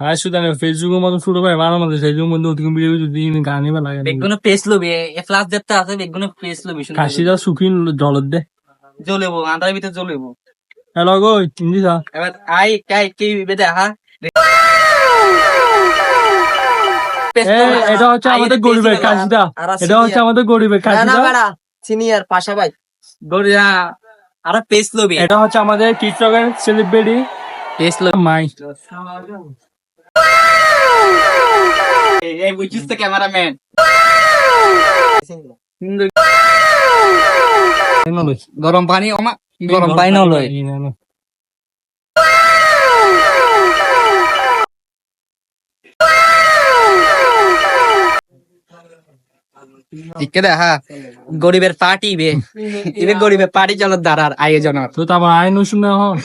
আর সুদানে ফেসবুকের মতো ছোট ভাই মারার মধ্যে সেই মধ্যে অতিকম ভিডিও গান এবার লাগে বেগুনো পেস লবি এ ফ্লাস আছে বেগুনো পেস লবি শুনে জলত দে। জ্বলেবো আন্ধার ভিতরে জ্বলেবো হ্যালো গো যা। এবার আই কাই কি বেদে হা এটা হচ্ছে আমাদের গরিবের কাশিটা এটা হচ্ছে আমাদের গরিবের কাশিটা সিনিয়র পাশা ভাই। গরিয়া আর পেস লবি এটা হচ্ছে আমাদের টিকটকের সেলিব্রিটি পেস লবি মাই। এই বুঝছিস তো ক্যামেরাম্যান। গরম পানি ওমা গরম পানি না লয় ইকে দেখা গরিবের পার্টি বে। ইবে গরিবের পার্টি চলার দ্বারার আয়োজন। তো তারপর আইন শুনে হন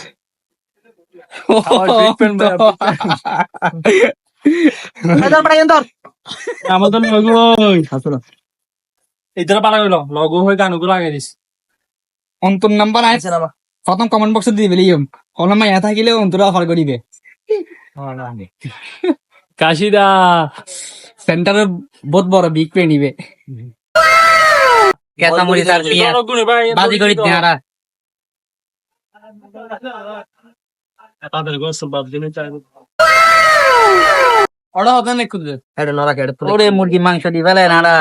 আমাদের লগো এইটা পারা গেল লগো হয়ে গানগুলো আগে দিস। অন্তর নাম্বার আছে প্রথম কমেন্ট বক্সে দিয়ে বেরিয়ে কোনো মাইয়া থাকিলে অন্তর অফার করিবে। কাশিদা। সেন্টারে বহুত বড় বিগ পে নিবে কেতা মরি তার পিয়া বাজি করি দেহারা তাদের গোসল বাদ দিনে চাই ওরা হবে না খুঁজে এটা নরা কেটে ওরে মুরগি মাংস দি ফেলে নাড়া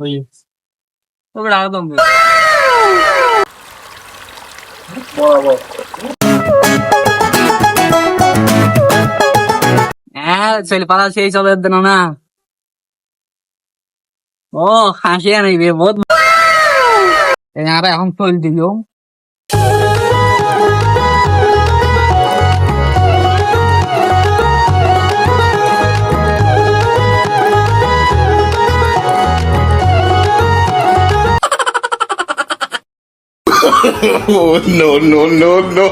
ওই ওরে একদম। হ্যাঁ ছেলে পালা সেই চলে দেন না। ও হাসি আনাইবে বহুত আর এখন চল দিল Oh, no, no, no, no.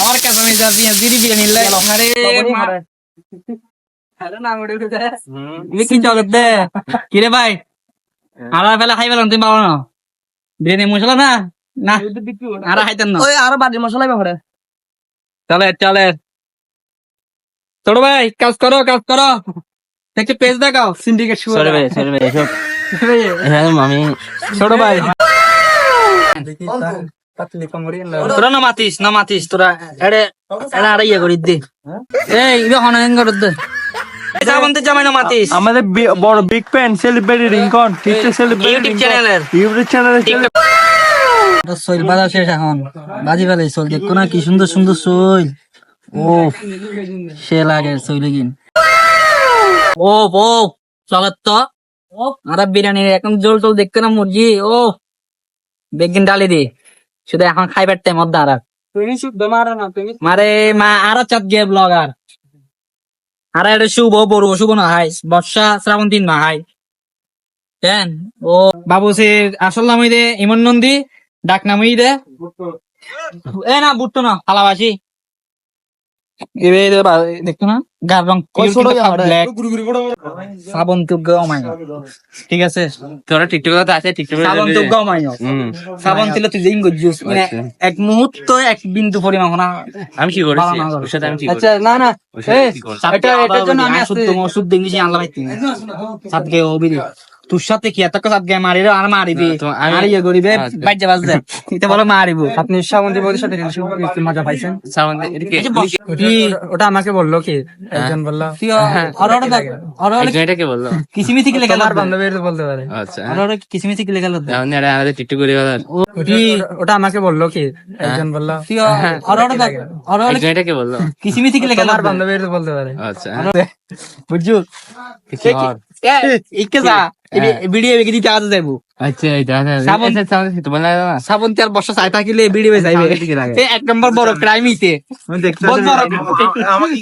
আমার কাছে আমি যা দিয়ে জিরি বিরিয়ানি লাই আরে হ্যালো না মোড়ে উঠে তুমি কি চলে দে কি রে ভাই আর ফেলা খাই পেলাম তুমি পাবো না বিরিয়ানি মশলা না? না। আর খাইতেন না। ওই আরও বাড়ির মশলা ব্যাপারে চলে চলে। ছোট ভাই কাজ করো কাজ করো। একটু পেজ দেখাও সিন্ডিকেট শুরু সরে ভাই সরে ভাই এসব হ্যাঁ আমি ছোট ভাই। তোরা না মাতিস না মাতিস তোরা এড়ে এড়ে আড়াই ইয়ে করিস দে। এই ইবে হনহেন করিস দে। এটা বলতে জামাই না মাতিস। আমাদের বড় big fan celebrity Rinkon TikTok celebrity YouTube চ্যানেলের ইউটিউব চ্যানেলে সইল বাজা শেষ এখন। বাজি দেখো না কি সুন্দর সুন্দর সইল ও সে লাগে কিন ও ও চলত তো। আর বিরিয়ানি এখন জল টল দেখতে না মুরগি। ও বেগিন ডালি দি। শুধু এখন খাইবার টাইম অদ্দা আর তুমি শুদ্ধ মারা না তুমি মারে মা আরও চাপ গে ব্লগার আর এটা শুভ বড় শুভ না হাই। বর্ষা শ্রাবণ তিন না হাই। কেন? ও বাবু সে আসল নাম দে ইমন নন্দী ডাক নাম দে। এ না বুট্টো না হালাবাসি দেখতো না? গার সাবন তো অমায় ঠিক আছে? তোরা টিকটক তো আছে টিকটক সাবন তো অমায় সাবন ছিল তুই জিং গজ্জুস মানে এক মুহূর্ত এক বিন্দু পরিমাণ না। আমি কি করেছি। ওর সাথে আমি কি আচ্ছা না না? এটা এটার জন্য আমি শুদ্ধ শুদ্ধ ইংলিশে আনলাম সাতকে ওবিরি তোর সাথে কি এত সাতকে মারি রে? আর মারিবি আর ইয়ে করিবে। বাজ্যা বাজবে এটা বলো মারিব। আপনি শ্রাবন্তী বৌদির সাথে রিলেশন মজা পাইছেন? সাউন্ড ওটা আমাকে বলল কি? একজন বলল আর ওটা দেখ আর ওটা এটাকে বলল। কিসিমিসি কি লেখা তোমার বান্ধবীর বলতে পারে। আচ্ছা। আর ওটা কিসিমিসি কি লেখা লাগবে? তাহলে এরা আমাদের টিকটক করে গেল ওটা আমাকে বলল কি? একজন বলল আর ওটা দেখ আর ওটা এটাকে বলল। কিসিমিসি কি লেখা তোমার লাগবে। বান্ধবীর বলতে পারে। আচ্ছা। বুঝছ? ইকে যা। ভিডিও বেগে দিতে আজ যাইবো। আচ্ছা সাবন- তোমার লাগে না সাবন তেল বর্ষা চাই থাকিলে যাইবে। এক নম্বর বড়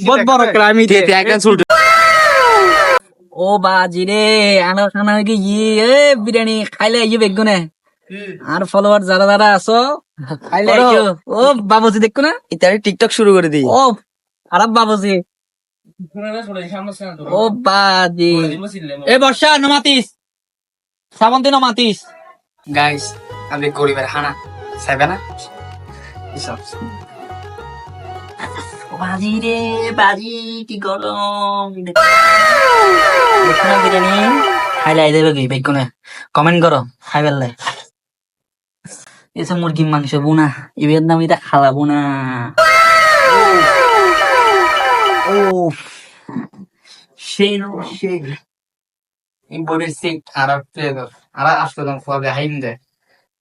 বহুত বড় ও বাজি রে আনা খানা হয়ে বিরিয়ানি খাইলে ইয়ে বেগুনে আর ফলোয়ার যারা যারা আছো খাইলে। ও বাবুজি দেখো না? ইত্যাদি টিকটক শুরু করে দিই। ও আরাব বাবুজি। ও বাজি। এ বর্ষা নমাতিস। শ্রাবন্তী নমাতিস গাইস আমি গরিবের হানা সাইবে না বাজি রে বাজি কি গরম না বিরিয়ানি খাইলে আই দেবে কি বেগুনে কমেন্ট করো খাই ফেললে এসব মুরগির মাংস বোনা এবার নাম এটা খাওয়াবো না ও সেই সেই সিট আর আর আসলে দাম খাওয়াবে হাইম দে।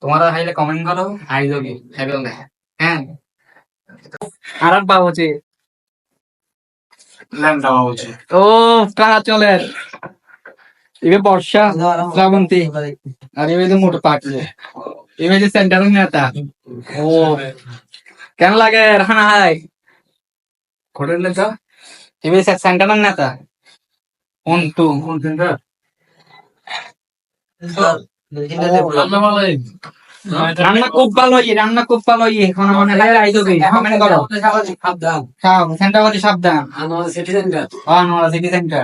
তোমরা হাইলে কমেন্ট করো হাই দেবে খাই ফেললে হ্যাঁ। আর ল্যাংটা হচ্ছে ও চলে। এবে বর্ষা শ্রাবন্তী। আর এবে তো মোটো পাকলে এবে যে সেন্টার নেতা। ও কেন লাগে রানা হাই? লেখা এবে সেন্টার নেতা। রান্না খুব ভালো রান্না খুব ভালো এখন মনে হয় করো সাবধান। খাও সেন্টার বলি সাবধান। সিটি সেন্টার ও সিটি সেন্টার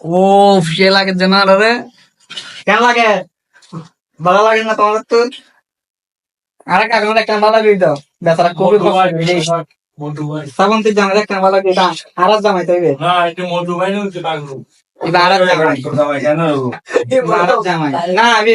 ও সে লাগে জানা রে কেন লাগে? ভালো লাগে না তোমার তো? আরে কাগজ একটা ভালো লাগে দাও। বেচারা খুবই শ্রাবন্তী জামাই একটা ভালো লাগে আর জামাই তো এবে না একটু মধু ভাই না আমি